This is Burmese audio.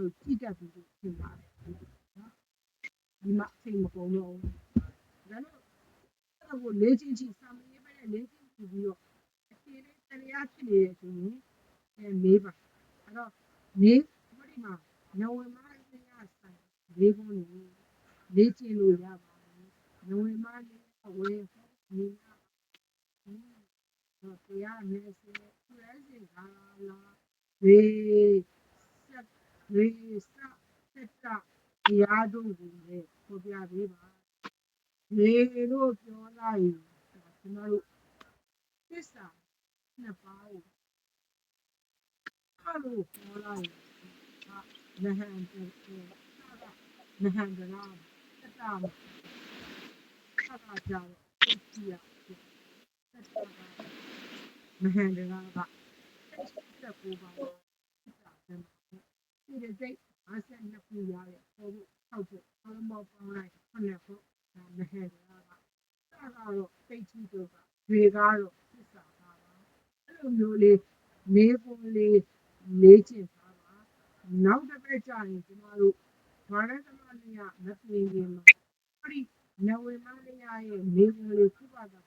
တို့ကြည့်တတ်ပြီးလို့ထင်ပါတယ်နော်ဒီမှာအချိန်မကုန်တော့ဘူးဒါတော့အဲ့ဒါကိုလေးချင်းချင်းစာမရေးပဲနဲ့လေးချင်းပြီးတော့အခြေလေးတရားဖြစ်နေတယ်ဆိုရင်အဲမေးပါအဲ့တော့နေဟိုဒီမှာညဝင်မလေးရဆိုင်လေးခုနေလေးချင်းလို့ရပါတယ်ညဝင်မလေးအဝဲနေရတော့တရားနဲ့စေသူရဲစီကာလာဝေ ဆက်ဝေစစက်ကတရားတို့ကိုလည်းပေါ်ပြပေးပါလေလို့ပြောလိုက်ရင်ကျွန်တော်တို့သစ္စာနှစ်ပါးကိုအဲ့လိုပြောလိုက်ရင်နဟန်တူနဟန်ကလာစက်တာခါခါကြောင့်ကြည့်ရစက်တာနဟန်ကလာကစက်ကိုပါစက်တာတ ယ်ဒီတဲ့စိတ်အဆက်နှစ်ခုရရဲ့ပေါ်ဖို့ထောက်ဖို့အလုံးပေါင်းပေါင်းလိုက်ခုနှစ်ခုဒါနဟန်ကလာကစကတော့စိတ်ကြီးတို့ကတွေကတော့သစ္စာပါပါအဲ့လိုမျိုးလေးမေးဖို့လေးလေးချင်ပါပါနောက်တစ်ပတ်ကျရင်ကျမတို့ဘာလဲသမလေးကမသိရင်မှာအဲ့ဒီနဝေမလေးရဲ့မေးဖို့လေးခုပါတော့